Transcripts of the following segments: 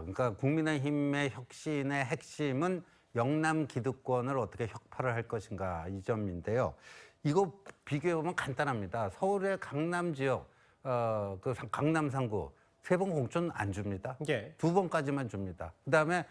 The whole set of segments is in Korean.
그러니까 국민의힘의 혁신의 핵심은 영남 기득권을 어떻게 혁파를 할 것인가 이 점인데요. 이거 비교해 보면 간단합니다. 서울의 강남 지역, 어, 그 상- 강남 상구 세 번 공천 안 줍니다. 예. 두 번까지만 줍니다. 그 다음에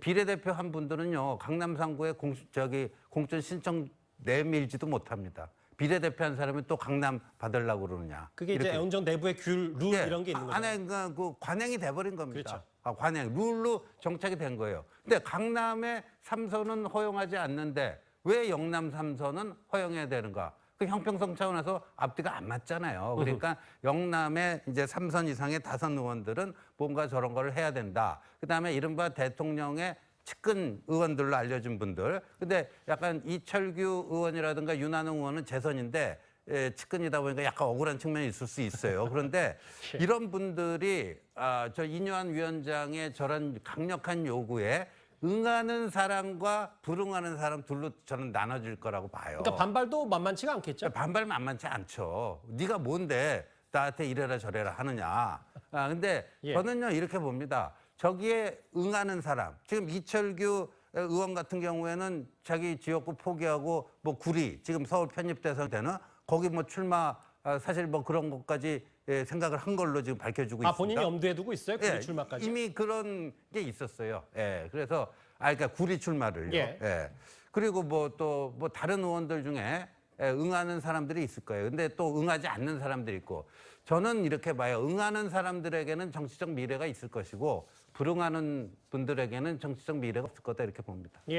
비례대표 한 분들은요 강남 상구에 공 저기 공천 신청 내밀지도 못합니다. 비례대표 한 사람이 또 강남 받으려고 그러느냐. 그게 이제 이렇게. 원정 내부의 귤, 룰 예, 이런 게 있는 거죠. 안에 그, 그 관행이 돼버린 겁니다. 그렇죠. 아, 관행 룰로 정착이 된 거예요. 근데 강남의 삼선은 허용하지 않는데 왜 영남 삼선은 허용해야 되는가? 그 형평성 차원에서 앞뒤가 안 맞잖아요. 그러니까 영남의 이제 삼선 이상의 다선 의원들은 뭔가 저런 걸 해야 된다. 그다음에 이른바 대통령의 측근 의원들로 알려진 분들. 근데 약간 이철규 의원이라든가 윤한홍 의원은 재선인데 예, 측근이다 보니까 약간 억울한 측면이 있을 수 있어요. 그런데 이런 분들이 아, 저 이뇨한 위원장의 저런 강력한 요구에 응하는 사람과 불응하는 사람 둘로 저는 나눠질 거라고 봐요. 그러니까 반발도 만만치가 않겠죠. 반발 만만치 않죠. 네가 뭔데 나한테 이래라 저래라 하느냐. 아 근데 예. 저는요 이렇게 봅니다. 저기에 응하는 사람 지금 이철규 의원 같은 경우에는 자기 지역구 포기하고 뭐 구리 지금 서울 편입돼서 되는 거기 뭐 출마 아, 사실 뭐 그런 것까지 예, 생각을 한 걸로 지금 밝혀주고 아 있습니다. 본인이 염두에 두고 있어요. 그 예, 출마까지. 이미 그런 게 있었어요. 예. 그래서 아 그러니까 구리 출마를요. 예. 예. 그리고 뭐 또뭐 다른 의원들 중에 예, 응하는 사람들이 있을 거예요. 근데 또 응하지 않는 사람들이 있고 저는 이렇게 봐요. 응하는 사람들에게는 정치적 미래가 있을 것이고 불응하는 분들에게는 정치적 미래가 없을 거다 이렇게 봅니다.